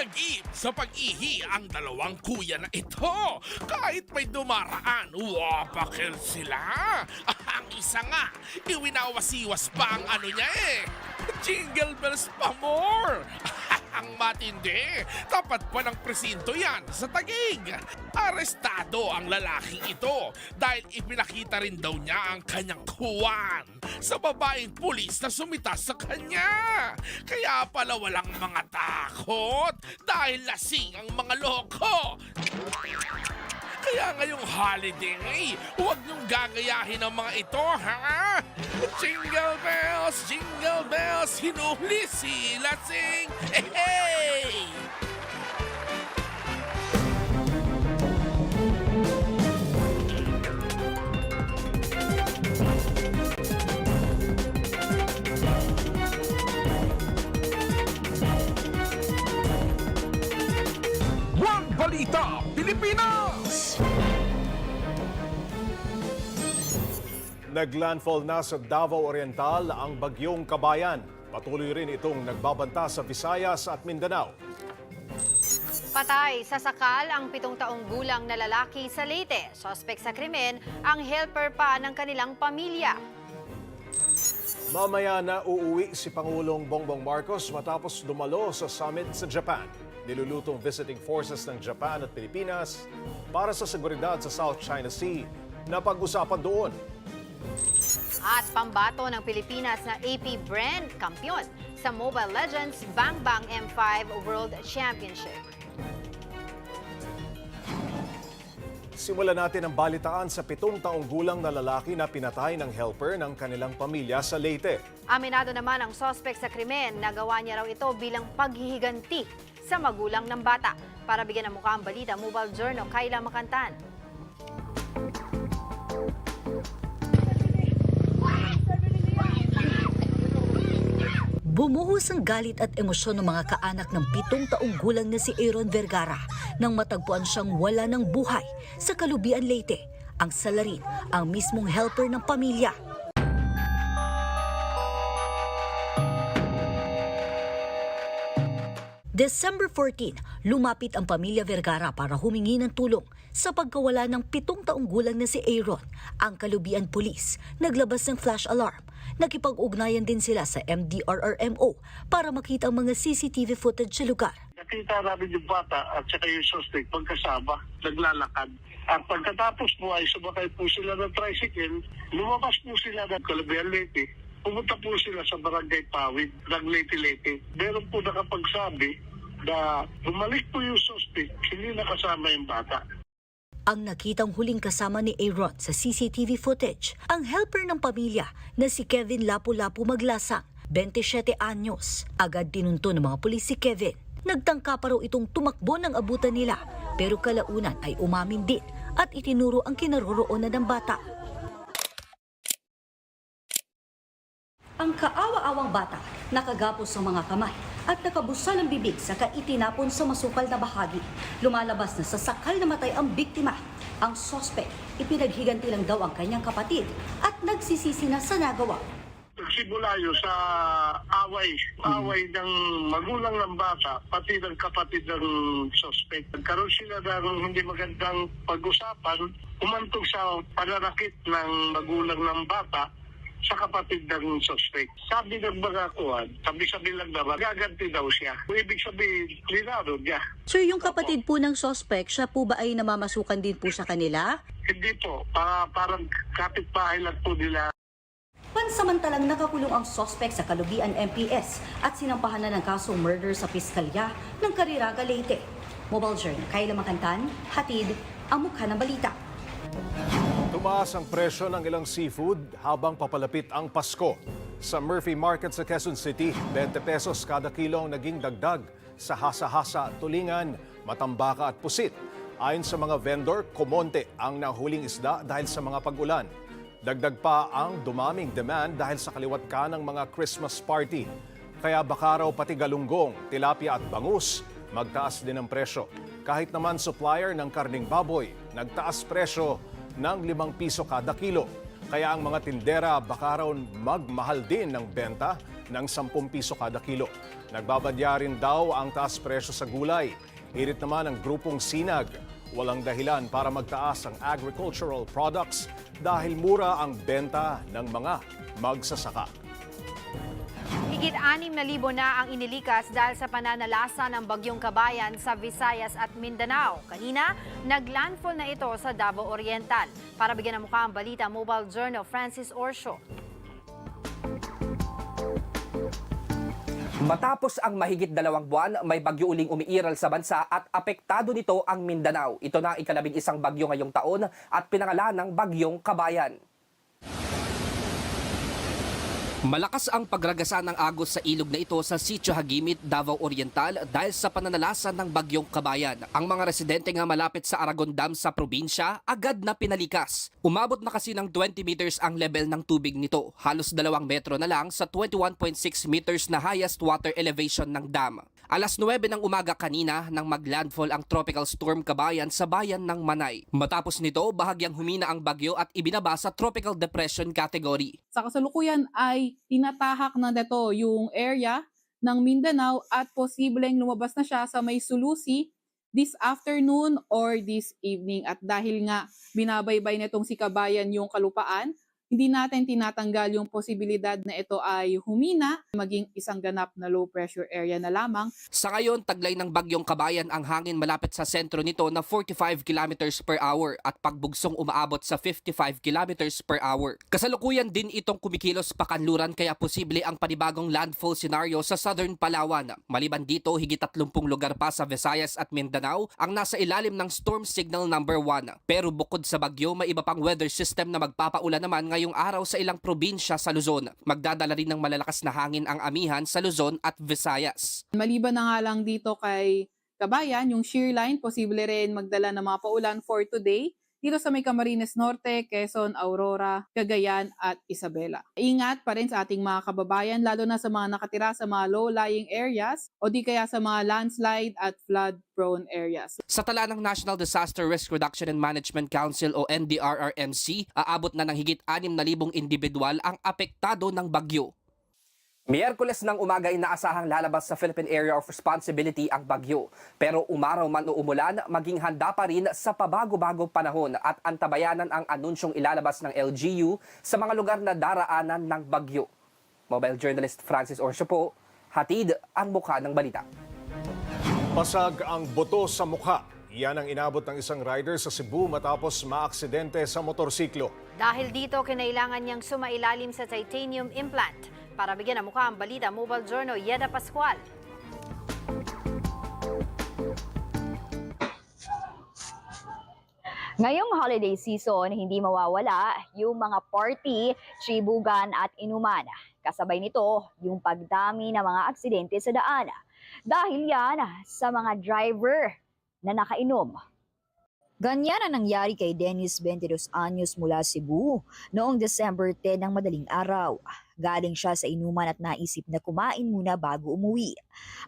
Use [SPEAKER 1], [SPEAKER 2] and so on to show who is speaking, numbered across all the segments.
[SPEAKER 1] Nag-iip sa pag-ihi ang dalawang kuya na ito. Kahit may dumaraan, wapakil sila. Ang isa nga, iwinawasiwas pa ang ano niya eh. Jingle bells pa more. ang matindi. Tapat pa ng presinto yan sa tagig. Arestado ang lalaking ito dahil ipinakita rin daw niya ang kanyang kuwan sa babaeng pulis na sumitas sa kanya. Kaya pala walang mga takot dahil lasing ang mga loko. Kaya ngayong holiday, huwag niyong gagayahin ang mga ito, ha? Jingle bells, jingle bells, hinuli si Lasing. Hey, hey!
[SPEAKER 2] One Balita Pilipinas!
[SPEAKER 3] Naglandfall na sa Davao Oriental ang bagyong kabayan. Patuloy rin itong nagbabanta sa Visayas at Mindanao.
[SPEAKER 4] Patay sa sakal ang pitong taong gulang na lalaki sa Leyte. Sospek sa krimen, ang helper pa ng kanilang pamilya.
[SPEAKER 3] Mamaya na uuwi si Pangulong Bongbong Marcos matapos dumalo sa summit sa Japan. Nilulutong visiting forces ng Japan at Pilipinas para sa seguridad sa South China Sea na pag-usapan doon.
[SPEAKER 4] At pambato ng Pilipinas na AP Brand kampiyon sa Mobile Legends Bang Bang M5 World Championship.
[SPEAKER 3] Simulan natin ang balitaan sa pitong taong gulang na lalaki na pinatay ng helper ng kanilang pamilya sa Leyte.
[SPEAKER 4] Aminado naman ang sospek sa krimen na gawa niya raw ito bilang paghihiganti sa magulang ng bata. Para bigyan ng mukha ang balita, Mobile Journal, Kayla Makantan.
[SPEAKER 5] Bumuhos ang galit at emosyon ng mga kaanak ng pitong taong gulang na si Aaron Vergara nang matagpuan siyang wala ng buhay sa Kalubian Leyte. Ang salarin, ang mismong helper ng pamilya. December 14, lumapit ang pamilya Vergara para humingi ng tulong sa pagkawala ng pitong taong gulang na si Aaron, ang kalubian pulis. Naglabas ng flash alarm. Nakipag-ugnayan din sila sa MDRRMO para makita ang mga CCTV footage sa lugar.
[SPEAKER 6] Nakita namin yung bata at saka yung suspect magkasama, naglalakad. At pagkatapos po ay sumakay po sila ng tricycle, lumabas po sila ng Calabian Leyte. Pumunta po sila sa Barangay Pawid ng Leyte-Leyte. Meron po nakapagsabi na bumalik po yung suspect, hindi nakasama yung bata.
[SPEAKER 5] Ang nakitang huling kasama ni Aaron sa CCTV footage, ang helper ng pamilya na si Kevin Lapu-Lapu Maglasang, 27 anyos. Agad tinunto ng mga pulis si Kevin. Nagtangka pa raw itong tumakbo ng abutan nila, pero kalaunan ay umamin din at itinuro ang kinaroroonan ng bata. Ang kaawa-awang bata nakagapos sa mga kamay at nakabusa ng bibig sa kaitinapon sa masukal na bahagi. Lumalabas na sa sakal na matay ang biktima. Ang sospek, ipinaghiganti lang daw ang kanyang kapatid at nagsisisi na sa nagawa.
[SPEAKER 6] Nagsimula yun sa away, away ng magulang ng bata, pati ng kapatid ng suspect. Nagkaroon sila ng hindi magandang pag-usapan, umantong sa pananakit ng magulang ng bata sa kapatid ng suspect. Sabi ng mga kuwan, sabi-sabi lang naman, gaganti daw siya. Ibig sabihin, linaro niya.
[SPEAKER 5] Sir, yung kapatid po ng sospek, siya po ba ay namamasukan din po sa kanila?
[SPEAKER 6] Hindi po, pa, parang kapitbahay lang po nila
[SPEAKER 5] Pansamantalang nakakulong ang sospek sa Kalubian MPS at sinampahan na ng kasong murder sa piskalya ng Cariraga, Leyte. Mobile Journal, Kayla Makantan, hatid ang mukha ng balita.
[SPEAKER 3] Tumaas ang presyo ng ilang seafood habang papalapit ang Pasko. Sa Murphy Market sa Quezon City, 20 pesos kada kilo ang naging dagdag sa hasa-hasa, tulingan, matambaka at pusit. Ayon sa mga vendor, kumonte ang nahuling isda dahil sa mga pag-ulan. Dagdag pa ang dumaming demand dahil sa kaliwat ka ng mga Christmas party. Kaya baka pati galunggong, tilapia at bangus, magtaas din ang presyo. Kahit naman supplier ng karning baboy, nagtaas presyo ng 5 piso kada kilo. Kaya ang mga tindera baka raw magmahal din ng benta ng 10 piso kada kilo. Nagbabadya rin daw ang taas presyo sa gulay. Hirit naman ang grupong Sinag. Walang dahilan para magtaas ang agricultural products dahil mura ang benta ng mga magsasaka.
[SPEAKER 4] Higit 6,000 na ang inilikas dahil sa pananalasa ng bagyong kabayan sa Visayas at Mindanao. Kanina, naglandfall na ito sa Davao Oriental. Para bigyan ng mukha ang balita, Mobile Journal Francis Orsho.
[SPEAKER 7] Matapos ang mahigit dalawang buwan, may bagyo uling umiiral sa bansa at apektado nito ang Mindanao. Ito na ang ikalabing isang bagyo ngayong taon at pinangalan ng Bagyong Kabayan. Malakas ang pagragasa ng agos sa ilog na ito sa Sitio Hagimit, Davao Oriental dahil sa pananalasa ng bagyong kabayan. Ang mga residente nga malapit sa Aragon Dam sa probinsya agad na pinalikas. Umabot na kasi ng 20 meters ang level ng tubig nito, halos dalawang metro na lang sa 21.6 meters na highest water elevation ng dam. Alas 9 ng umaga kanina nang maglandfall ang tropical storm kabayan sa bayan ng Manay. Matapos nito, bahagyang humina ang bagyo at ibinaba sa tropical depression category.
[SPEAKER 8] Sa kasalukuyan ay tinatahak na dito yung area ng Mindanao at posibleng lumabas na siya sa may sulusi this afternoon or this evening. At dahil nga binabaybay nitong si Kabayan yung kalupaan, hindi natin tinatanggal yung posibilidad na ito ay humina, maging isang ganap na low pressure area na lamang
[SPEAKER 7] Sa ngayon, taglay ng bagyong kabayan ang hangin malapit sa sentro nito na 45 kilometers per hour at pagbugsong umaabot sa 55 kilometers per hour. Kasalukuyan din itong kumikilos pakanluran kaya posible ang panibagong landfall scenario sa southern Palawan. Maliban dito, higit 30 lugar pa sa Visayas at Mindanao ang nasa ilalim ng storm signal number 1. Pero bukod sa bagyo, may iba pang weather system na magpapaulan naman ngayong araw sa ilang probinsya sa Luzon. Magdadala rin ng malalakas na hangin ang amihan sa Luzon at Visayas.
[SPEAKER 8] Maliban na nga lang dito kay Kabayan, yung shear line, posible rin magdala ng mga paulan for today dito sa may Camarines Norte, Quezon, Aurora, Cagayan at Isabela. Ingat pa rin sa ating mga kababayan, lalo na sa mga nakatira sa mga low-lying areas o di kaya sa mga landslide at flood-prone areas.
[SPEAKER 7] Sa tala ng National Disaster Risk Reduction and Management Council o NDRRMC, aabot na ng higit 6,000 individual ang apektado ng bagyo. Miyerkules ng umaga inaasahang lalabas sa Philippine Area of Responsibility ang bagyo. Pero umaraw man o umulan, maging handa pa rin sa pabago-bagong panahon at antabayanan ang anunsyong ilalabas ng LGU sa mga lugar na daraanan ng bagyo. Mobile journalist Francis Orsio po, hatid ang mukha ng balita.
[SPEAKER 3] Pasag ang buto sa mukha. Yan ang inabot ng isang rider sa Cebu matapos maaksidente sa motorsiklo.
[SPEAKER 4] Dahil dito, kinailangan niyang sumailalim sa titanium implant. Para bigyan ng mukha ang balita, Mobile Journal Yeda Pascual.
[SPEAKER 9] Ngayong holiday season, hindi mawawala yung mga party, tribugan at inuman. Kasabay nito, yung pagdami ng mga aksidente sa daan. Dahil yan sa mga driver na nakainom. Ganyan ang nangyari kay Dennis 22 anyos mula Cebu noong December 10 ng madaling araw. Galing siya sa inuman at naisip na kumain muna bago umuwi.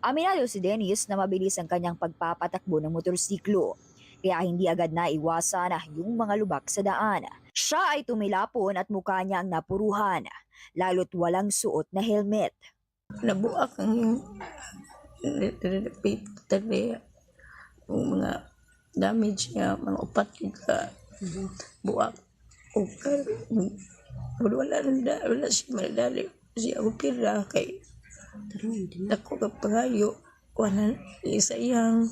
[SPEAKER 9] Aminado si Dennis na mabilis ang kanyang pagpapatakbo ng motorsiklo kaya hindi agad na iwasan yung mga lubak sa daan. Siya ay tumilapon at mukha niya ang napuruhan, lalo't walang suot na helmet.
[SPEAKER 10] nabuak ang ang mga damage nga mga upat ka buak o wala wala wala wala siya madali siya ako pira kay ako ka pangayo wala isa iyang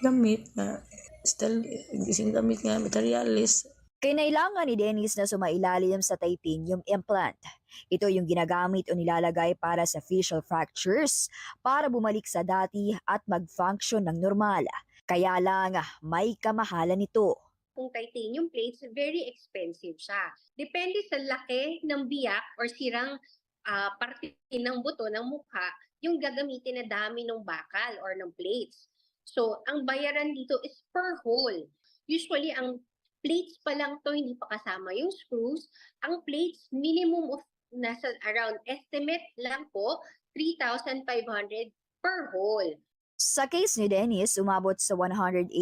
[SPEAKER 10] gamit nga still gising gamit nga materialis
[SPEAKER 9] Kinailangan ni Dennis na sumailalim sa titanium implant. Ito yung ginagamit o nilalagay para sa facial fractures para bumalik sa dati at mag-function ng normal. Kaya lang may kamahalan nito.
[SPEAKER 11] Kung titanium plates, very expensive siya. Depende sa laki ng biyak or sirang ah, parte ng buto ng mukha, yung gagamitin na dami ng bakal or ng plates. So, ang bayaran dito is per hole. Usually, ang plates pa lang to hindi pa kasama yung screws. Ang plates, minimum of nasa around estimate lang po, 3,500 per hole.
[SPEAKER 9] Sa case ni Dennis, umabot sa 180,000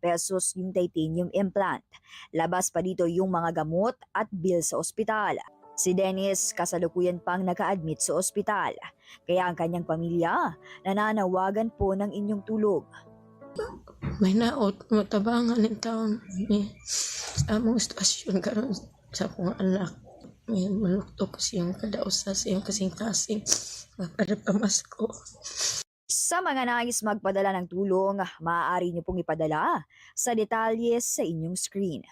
[SPEAKER 9] pesos yung titanium implant. Labas pa dito yung mga gamot at bill sa ospital. Si Dennis kasalukuyan pang naka-admit sa ospital, kaya ang kanyang pamilya nananawagan po ng inyong tulog.
[SPEAKER 10] May naot, matabangan ng taon sa among stasyon karon sa akong anak. May malukto ko siyang kadausa sa iyong kasing-kasing. Para pamasko.
[SPEAKER 9] Sa mga nais magpadala ng tulong, maaari niyo pong ipadala sa detalye sa inyong screen.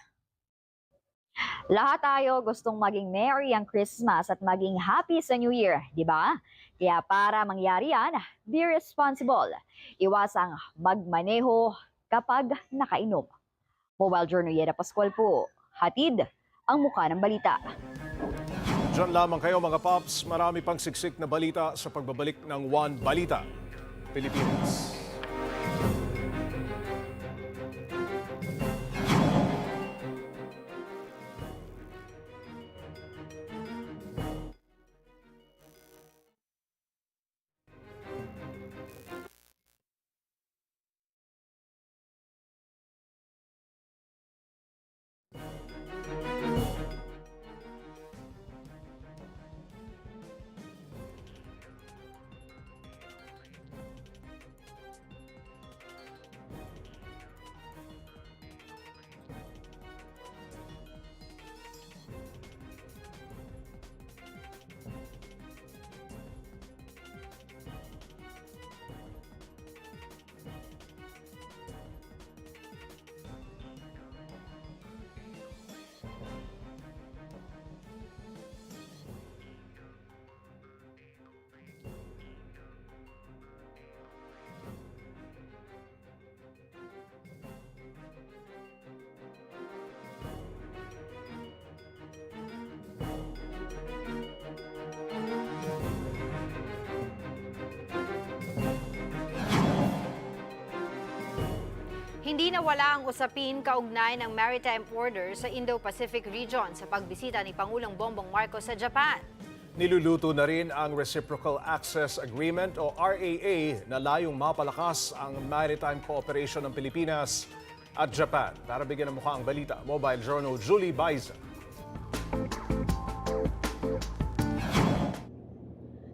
[SPEAKER 9] Lahat tayo gustong maging merry ang Christmas at maging happy sa New Year, di ba? Kaya para mangyari yan, be responsible. Iwasang magmaneho kapag nakainom. Mobile Journal Yeda Pascual po, hatid ang mukha ng balita.
[SPEAKER 3] Diyan lamang kayo mga Pops. Marami pang siksik na balita sa pagbabalik ng One Balita. Pilipinas.
[SPEAKER 4] Hindi nawala ang usapin kaugnay ng maritime order sa Indo-Pacific region sa pagbisita ni Pangulong Bongbong Marcos sa Japan.
[SPEAKER 3] Niluluto na rin ang Reciprocal Access Agreement o RAA na layong mapalakas ang maritime cooperation ng Pilipinas at Japan. Para bigyan ng mukha ang balita, Mobile Journal Julie Baiza.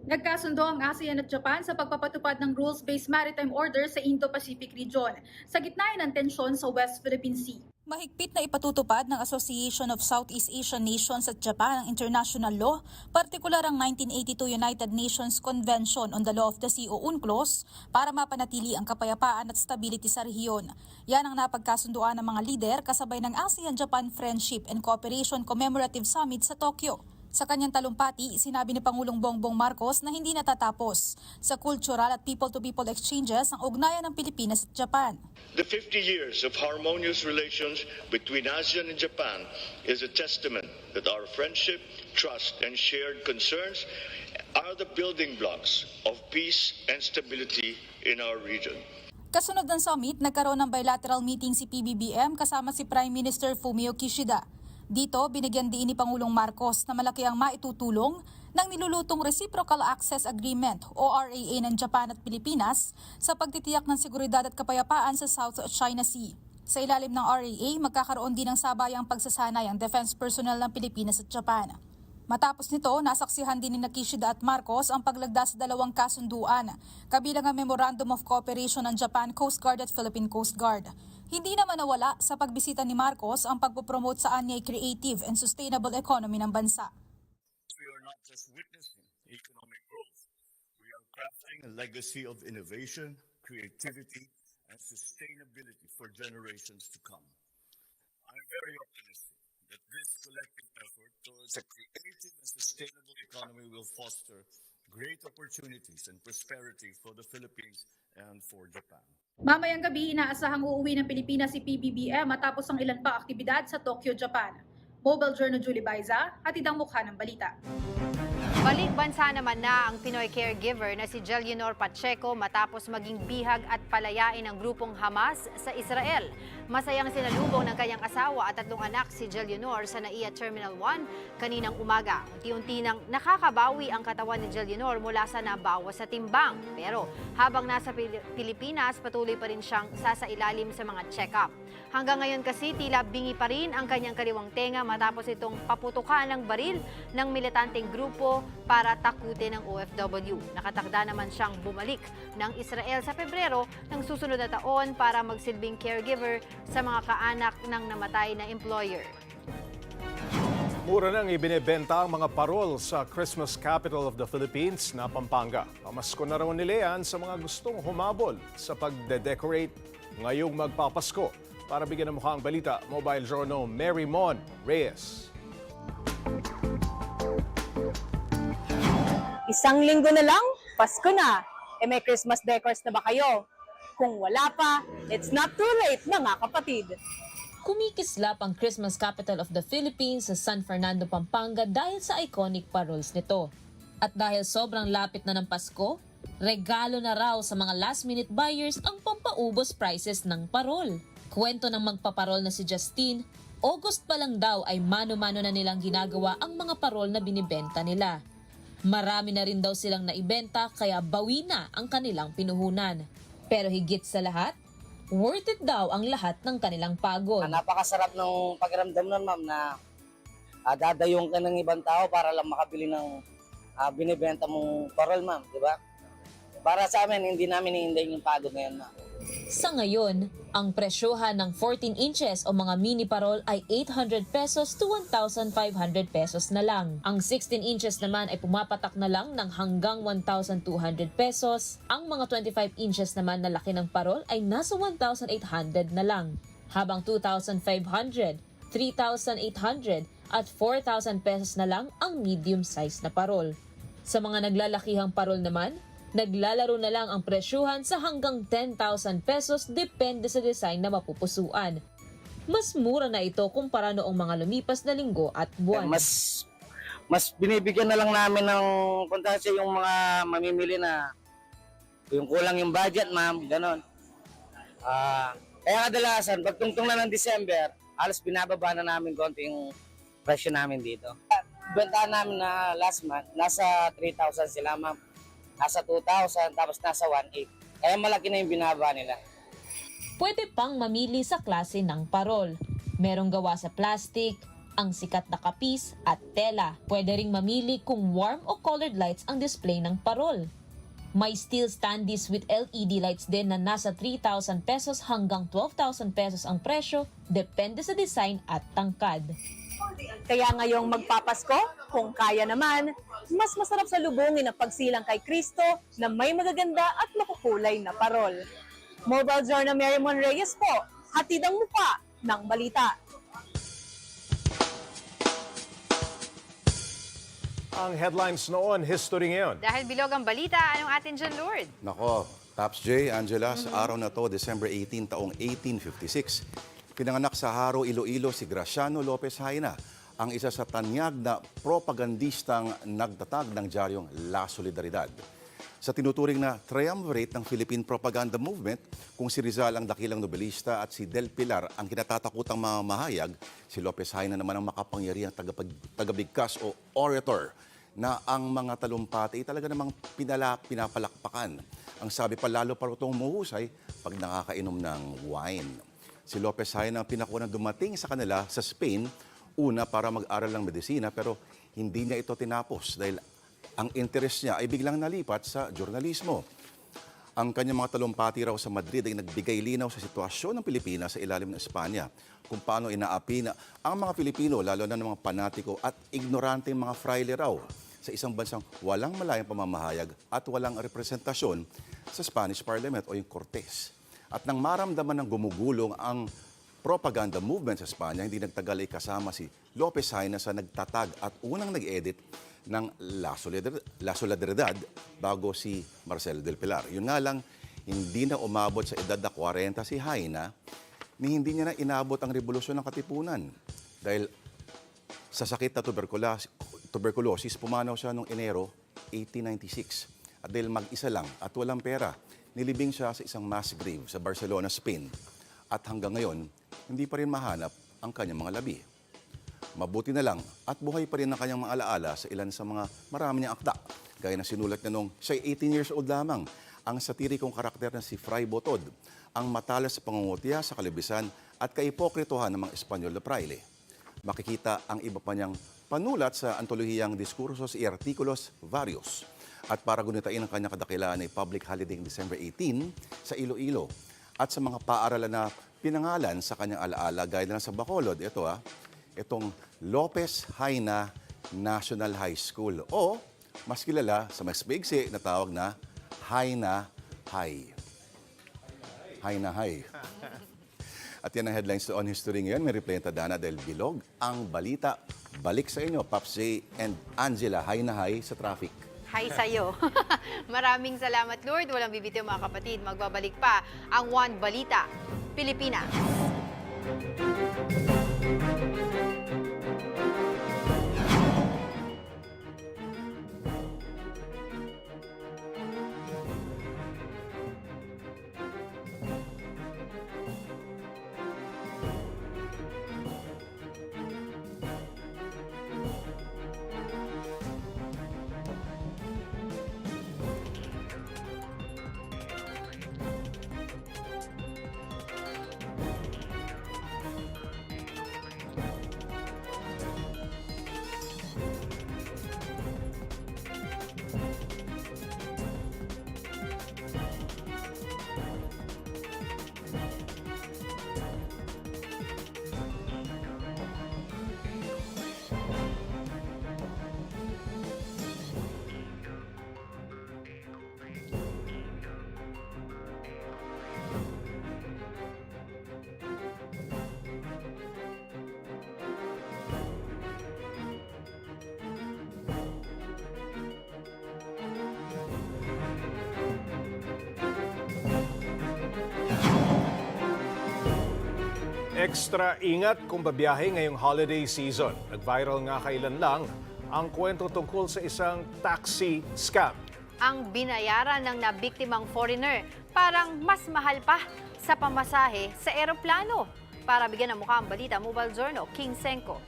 [SPEAKER 12] Nagkasundo ang ASEAN at Japan sa pagpapatupad ng rules-based maritime order sa Indo-Pacific region sa gitna ng tensyon sa West Philippine Sea.
[SPEAKER 13] Mahigpit na ipatutupad ng Association of Southeast Asian Nations at Japan ang international law, partikular ang 1982 United Nations Convention on the Law of the Sea o UNCLOS para mapanatili ang kapayapaan at stability sa rehiyon. Yan ang napagkasunduan ng mga lider kasabay ng ASEAN-Japan Friendship and Cooperation Commemorative Summit sa Tokyo. Sa kanyang talumpati, sinabi ni Pangulong Bongbong Marcos na hindi natatapos sa cultural at people-to-people exchanges ang ugnayan ng Pilipinas at Japan.
[SPEAKER 14] The 50 years of harmonious relations between ASEAN and Japan is a testament that our friendship, trust, and shared concerns are the building blocks of peace and stability in our region.
[SPEAKER 13] Kasunod ng summit, nagkaroon ng bilateral meeting si PBBM kasama si Prime Minister Fumio Kishida. Dito, binigyan din ni Pangulong Marcos na malaki ang maitutulong ng nilulutong Reciprocal Access Agreement o RAA ng Japan at Pilipinas sa pagtitiyak ng seguridad at kapayapaan sa South China Sea. Sa ilalim ng RAA, magkakaroon din ng sabayang pagsasanay ang defense personnel ng Pilipinas at Japan. Matapos nito, nasaksihan din ni Kishida at Marcos ang paglagda sa dalawang kasunduan, kabilang ang Memorandum of Cooperation ng Japan Coast Guard at Philippine Coast Guard. Hindi naman nawala sa pagbisita ni Marcos ang pagpopromote sa anyay creative and sustainable economy ng bansa.
[SPEAKER 14] We are not just witnessing economic growth, we are crafting a legacy of innovation, creativity, and sustainability for generations to come. I'm very optimistic that this collective effort towards a creative and sustainable economy will foster great opportunities and prosperity for the Philippines and for Japan.
[SPEAKER 12] Mamayang gabi, inaasahang uuwi ng Pilipinas si PBBM matapos ang ilan pa aktibidad sa Tokyo, Japan. Mobile Journal Julie Baiza, hatid ang mukha ng balita.
[SPEAKER 4] Balik bansa naman na ang Pinoy caregiver na si Jelionor Pacheco matapos maging bihag at palayain ng grupong Hamas sa Israel. Masayang sinalubong ng kanyang asawa at tatlong anak si Jelionor sa NAIA Terminal 1 kaninang umaga. Unti-unti nang nakakabawi ang katawan ni Jelionor mula sa nabawas sa timbang. Pero habang nasa Pil- Pilipinas, patuloy pa rin siyang sasailalim sa mga check-up. Hanggang ngayon kasi tila bingi pa rin ang kanyang kaliwang tenga matapos itong paputukan ng baril ng militanteng grupo para takutin ng OFW. Nakatakda naman siyang bumalik ng Israel sa Pebrero ng susunod na taon para magsilbing caregiver sa mga kaanak ng namatay na employer.
[SPEAKER 3] Mura nang ibinebenta ang mga parol sa Christmas capital of the Philippines na Pampanga. Pamasko na raw nila yan sa mga gustong humabol sa pagde-decorate ngayong magpapasko. Para bigyan ng mukha ang balita, Mobile Journal Mary Mon Reyes.
[SPEAKER 15] Isang linggo na lang, Pasko na. E may Christmas decors na ba kayo? Kung wala pa, it's not too late mga kapatid.
[SPEAKER 16] Kumikislap ang Christmas capital of the Philippines sa San Fernando, Pampanga dahil sa iconic paroles nito. At dahil sobrang lapit na ng Pasko, regalo na raw sa mga last-minute buyers ang pampaubos prices ng parol. Kwento ng magpaparol na si Justine, August pa lang daw ay mano-mano na nilang ginagawa ang mga parol na binibenta nila. Marami na rin daw silang naibenta kaya bawi na ang kanilang pinuhunan. Pero higit sa lahat, worth it daw ang lahat ng kanilang pagod.
[SPEAKER 17] Ah, napakasarap ng pakiramdam nun, ma'am, na uh, dadayong ka ng ibang tao para lang makabili ng ah, binibenta mong parol, ma'am, di ba? Para sa amin, hindi namin hihindayin yung pagod na yun, ma'am.
[SPEAKER 16] Sa ngayon, ang presyohan ng 14 inches o mga mini parol ay 800 pesos to 1,500 pesos na lang. Ang 16 inches naman ay pumapatak na lang ng hanggang 1,200 pesos. Ang mga 25 inches naman na laki ng parol ay nasa 1,800 na lang. Habang 2,500, 3,800 at 4,000 pesos na lang ang medium size na parol. Sa mga naglalakihang parol naman, Naglalaro na lang ang presyuhan sa hanggang 10,000 pesos depende sa design na mapupusuan. Mas mura na ito kumpara noong mga lumipas na linggo at buwan.
[SPEAKER 17] Mas mas binibigyan na lang namin ng kontansya yung mga mamimili na yung kulang yung budget, ma'am, ganon. Ah, kaya kadalasan, pag tungtong na ng December, halos binababa na namin konti yung presyo namin dito. Bentahan namin na last month, nasa 3,000 sila, ma'am. Nasa 2,000, tapos nasa 1,800. Kaya malaki na yung binaba nila.
[SPEAKER 16] Pwede pang mamili sa klase ng parol. Merong gawa sa plastic, ang sikat na kapis at tela. Pwede ring mamili kung warm o colored lights ang display ng parol. May steel standees with LED lights din na nasa 3,000 pesos hanggang 12,000 pesos ang presyo, depende sa design at tangkad.
[SPEAKER 15] Kaya ngayong magpapasko, kung kaya naman, mas masarap sa lubungin ang pagsilang kay Kristo na may magaganda at makukulay na parol. Mobile Journal Mary Mon Reyes po, hatid ang mukha ng balita.
[SPEAKER 3] Ang headlines noon, history ngayon.
[SPEAKER 4] Dahil bilog ang balita, anong atin dyan, Lord?
[SPEAKER 18] Nako, Taps J, Angela, sa araw na to, December 18, taong 1856, pinanganak sa Haro, Iloilo si Graciano Lopez Haina, ang isa sa tanyag na propagandistang nagtatag ng diaryong La Solidaridad. Sa tinuturing na triumvirate ng Philippine Propaganda Movement, kung si Rizal ang dakilang nobelista at si Del Pilar ang kinatatakutang mamahayag, si Lopez Haina naman ang makapangyarihang tagapag, tagabigkas o orator na ang mga talumpati talaga namang pinala, pinapalakpakan. Ang sabi pa lalo pa itong muhusay pag nakakainom ng wine. Si Lopez Haina ang pinakunang dumating sa kanila sa Spain, una para mag-aral ng medisina pero hindi niya ito tinapos dahil ang interest niya ay biglang nalipat sa jurnalismo. Ang kanyang mga talumpati raw sa Madrid ay nagbigay linaw sa sitwasyon ng Pilipinas sa ilalim ng Espanya kung paano inaapi na ang mga Pilipino, lalo na ng mga panatiko at ignorante mga fraile raw sa isang bansang walang malayang pamamahayag at walang representasyon sa Spanish Parliament o yung Cortes. At nang maramdaman ng gumugulong ang propaganda movement sa Espanya, hindi nagtagal ay kasama si Lopez Haina sa nagtatag at unang nag-edit ng La Solidaridad, bago si Marcelo del Pilar. Yun nga lang, hindi na umabot sa edad na 40 si Haina ni hindi niya na inabot ang revolusyon ng Katipunan. Dahil sa sakit na tuberculosis, tuberculosis pumanaw siya noong Enero 1896. At dahil mag-isa lang at walang pera, nilibing siya sa isang mass grave sa Barcelona, Spain. At hanggang ngayon, hindi pa rin mahanap ang kanyang mga labi. Mabuti na lang at buhay pa rin ang kanyang mga alaala sa ilan sa mga marami niyang akda. Gaya na sinulat niya nung siya 18 years old lamang, ang satirikong karakter na si Fray Botod, ang matalas sa pangungutya sa kalibisan at kaipokritohan ng mga Espanyol na praile. Makikita ang iba pa niyang panulat sa antologiyang Diskursos y Artículos Varios. At para gunitain ang kanyang kadakilaan ay public holiday ng December 18 sa Iloilo at sa mga paaralan na pinangalan sa kanyang alaala gaya na sa Bacolod. Ito ah, itong Lopez Haina National High School o mas kilala sa mas bigsi na tawag na Haina High. Haina High. At yan ang headlines On History ngayon. May replay ang Tadana del Bilog. Ang balita, balik sa inyo, Pops and Angela. Haina High sa traffic.
[SPEAKER 4] Hi sa'yo. Maraming salamat, Lord. Walang bibitiw mga kapatid. Magbabalik pa ang One Balita, Pilipinas.
[SPEAKER 3] Extra ingat kung babiyahe ngayong holiday season. Nag-viral nga kailan lang ang kwento tungkol sa isang taxi scam.
[SPEAKER 4] Ang binayaran ng nabiktimang foreigner parang mas mahal pa sa pamasahe sa eroplano. Para bigyan ng mukha ang balita, Mobile Zorno, King Senko.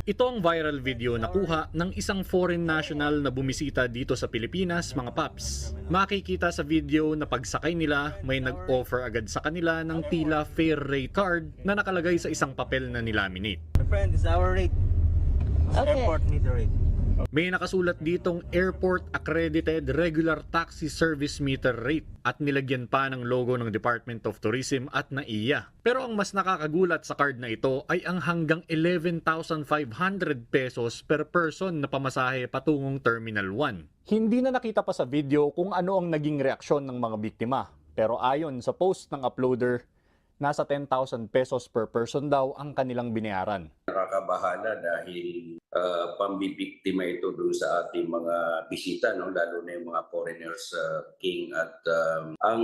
[SPEAKER 19] Ito ang viral video na kuha ng isang foreign national na bumisita dito sa Pilipinas, mga paps. Makikita sa video na pagsakay nila, may nag-offer agad sa kanila ng tila fair rate card na nakalagay sa isang papel na nilaminate.
[SPEAKER 17] Friend, this is our rate. Airport meter rate.
[SPEAKER 19] May nakasulat ditong Airport Accredited Regular Taxi Service Meter Rate at nilagyan pa ng logo ng Department of Tourism at NAIA. Pero ang mas nakakagulat sa card na ito ay ang hanggang 11,500 pesos per person na pamasahe patungong Terminal 1. Hindi na nakita pa sa video kung ano ang naging reaksyon ng mga biktima. Pero ayon sa post ng uploader, nasa 10,000 pesos per person daw ang kanilang binayaran.
[SPEAKER 20] nakakabahala dahil uh, pambibiktima ito doon sa ating mga bisita, no? lalo na yung mga foreigners, uh, King. At um, ang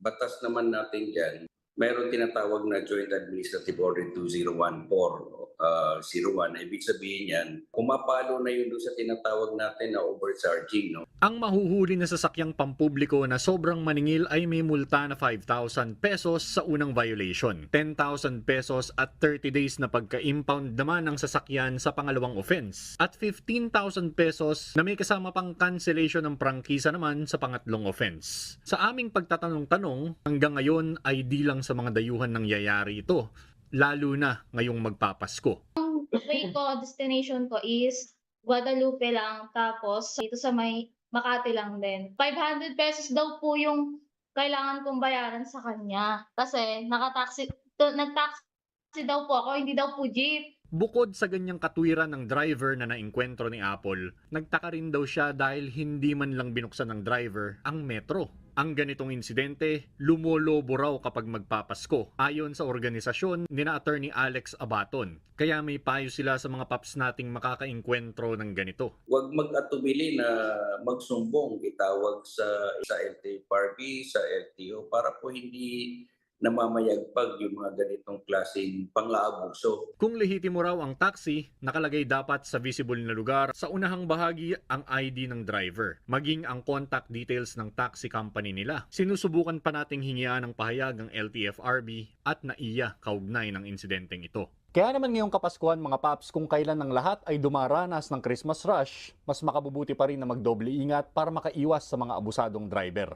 [SPEAKER 20] batas naman natin dyan, mayroon tinatawag na Joint Administrative Order 2014 uh, 01. Ibig sabihin yan, kumapalo na yun doon sa tinatawag natin na overcharging. No?
[SPEAKER 19] Ang mahuhuli na sasakyang pampubliko na sobrang maningil ay may multa na 5,000 pesos sa unang violation, 10,000 pesos at 30 days na pagka-impound naman ng sasakyan sa pangalawang offense, at 15,000 pesos na may kasama pang cancellation ng prangkisa naman sa pangatlong offense. Sa aming pagtatanong-tanong, hanggang ngayon ay di lang sa mga dayuhan nangyayari ito, lalo na ngayong magpapasko.
[SPEAKER 21] Ang way ko, destination ko is Guadalupe lang. Tapos, dito sa may Makati lang din. 500 pesos daw po yung kailangan kong bayaran sa kanya. Kasi nakataxi, to, nagtaxi daw po ako, hindi daw po jeep.
[SPEAKER 19] Bukod sa ganyang katwiran ng driver na nainkwentro ni Apple, nagtaka rin daw siya dahil hindi man lang binuksan ng driver ang metro. Ang ganitong insidente, lumolobo raw kapag magpapasko, ayon sa organisasyon ni na attorney Alex Abaton. Kaya may payo sila sa mga paps nating makakainkwentro ng ganito.
[SPEAKER 20] Huwag mag-atubili na magsumbong, itawag sa, sa LTFRB, sa LTO, para po hindi namamayagpag yung mga ganitong klaseng pang-aabuso.
[SPEAKER 19] Kung lehitimo raw ang taxi, nakalagay dapat sa visible na lugar sa unahang bahagi ang ID ng driver, maging ang contact details ng taxi company nila. Sinusubukan pa nating hingian ng pahayag ang LTFRB at NAIA kaugnay ng insidenteng ito. Kaya naman ngayong Kapaskuhan mga paps, kung kailan ng lahat ay dumaranas ng Christmas rush, mas makabubuti pa rin na magdoble ingat para makaiwas sa mga abusadong driver.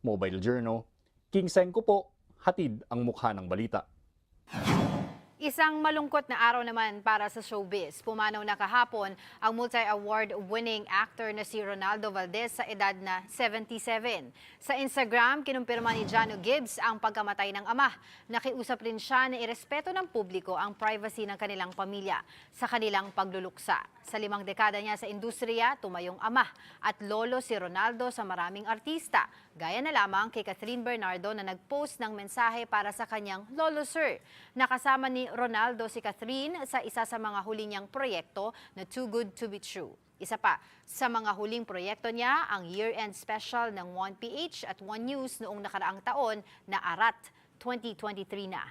[SPEAKER 19] Mobile Journal, King Senko po, hatid ang mukha ng balita.
[SPEAKER 4] Isang malungkot na araw naman para sa showbiz. Pumanaw na kahapon ang multi-award winning actor na si Ronaldo Valdez sa edad na 77. Sa Instagram, kinumpirma ni Jano Gibbs ang pagkamatay ng ama. Nakiusap rin siya na irespeto ng publiko ang privacy ng kanilang pamilya sa kanilang pagluluksa. Sa limang dekada niya sa industriya, tumayong ama at lolo si Ronaldo sa maraming artista. Gaya na lamang kay Catherine Bernardo na nag-post ng mensahe para sa kanyang Lolo Sir. Nakasama ni Ronaldo si Catherine sa isa sa mga huli niyang proyekto na Too Good To Be True. Isa pa, sa mga huling proyekto niya, ang year-end special ng 1PH at 1 News noong nakaraang taon na Arat 2023 na.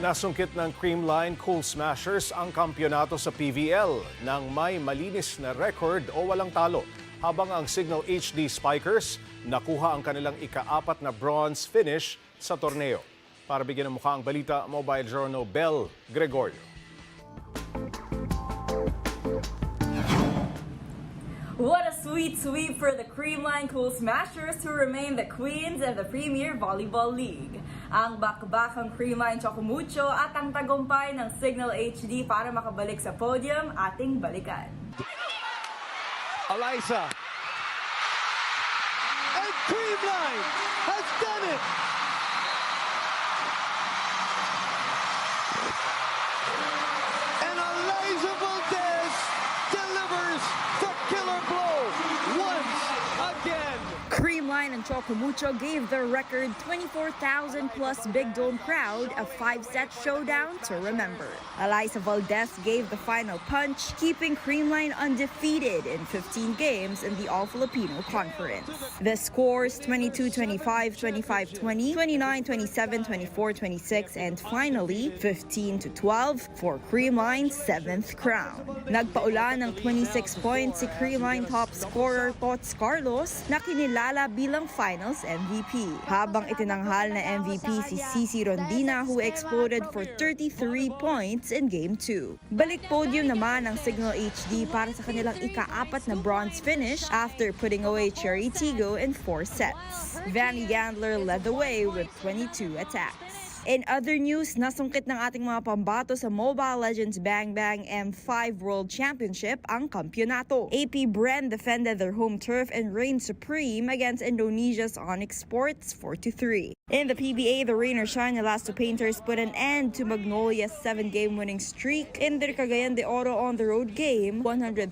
[SPEAKER 3] Nasungkit ng Creamline Cool Smashers ang kampyonato sa PVL nang may malinis na record o walang talo. Habang ang Signal HD Spikers nakuha ang kanilang ikaapat na bronze finish sa torneo. Para bigyan ng mukha ang balita, Mobile Journal Bell Gregorio.
[SPEAKER 22] What a sweet sweep for the Creamline Cool Smashers to remain the queens of the Premier Volleyball League. Ang bakbakang Creamline Chocumucho at ang tagumpay ng Signal HD para makabalik sa podium ating balikan.
[SPEAKER 23] Eliza. And Creamline has done it.
[SPEAKER 22] Creamline gave their record 24,000 plus Big Dome crowd a five-set showdown to remember. Eliza Valdez gave the final punch, keeping Creamline undefeated in 15 games in the All-Filipino Conference. The scores 22-25, 25-20, 29-27, 24-26, and finally 15-12 for Creamline's seventh crown. Nagpaulan ng 26 points si Creamline top scorer Tots Carlos na kinilala bilang finals MVP. Habang itinanghal na MVP si Cici Rondina who exploded for 33 points in Game 2. Balik podium naman ang Signal HD para sa kanilang ikaapat na bronze finish after putting away Cherry Tigo in four sets. Vanny Gandler led the way with 22 attacks. In other news, nasungkit ng ating mga pambato sa Mobile Legends Bang Bang M5 World Championship ang kampyonato. AP Bren defended their home turf and reigned supreme against Indonesia's Onyx Sports 4-3. In the PBA, the rain or shine Elasto Painters put an end to Magnolia's seven-game winning streak in their Cagayan de Oro on the road game, 113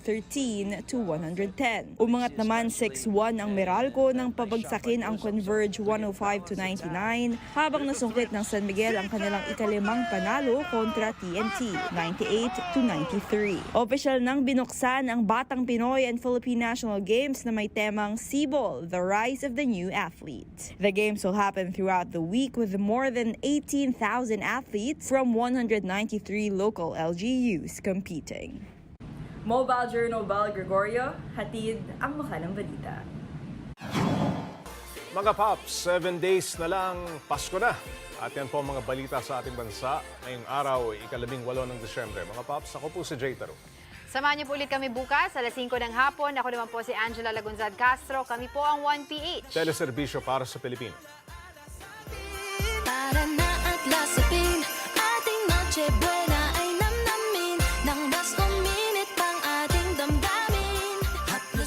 [SPEAKER 22] to 110. Umangat naman 6-1 ang Meralco nang pabagsakin ang Converge 105 to 99, habang nasungkit ng San Miguel ang kanilang ikalimang panalo kontra TNT, 98 to 93. Official nang binuksan ang Batang Pinoy and Philippine National Games na may temang Sibol, the rise of the new athlete. The games will happen throughout the week with more than 18,000 athletes from 193 local LGUs competing. Mobile Journal Bal Gregorio, hatid ang mukha ng balita.
[SPEAKER 3] Mga Pops, 7 days na lang Pasko na. At yan po mga balita sa ating bansa ngayong araw, ikalabing walo ng Disyembre. Mga Paps, ako po si Jay Taro.
[SPEAKER 4] Samahan niyo po ulit kami bukas, alas 5 ng hapon. Ako naman po si Angela Lagunzad Castro. Kami po ang 1PH.
[SPEAKER 3] Teleserbisyo para sa Pilipino.
[SPEAKER 24] Para na at lasapin ating noche buena.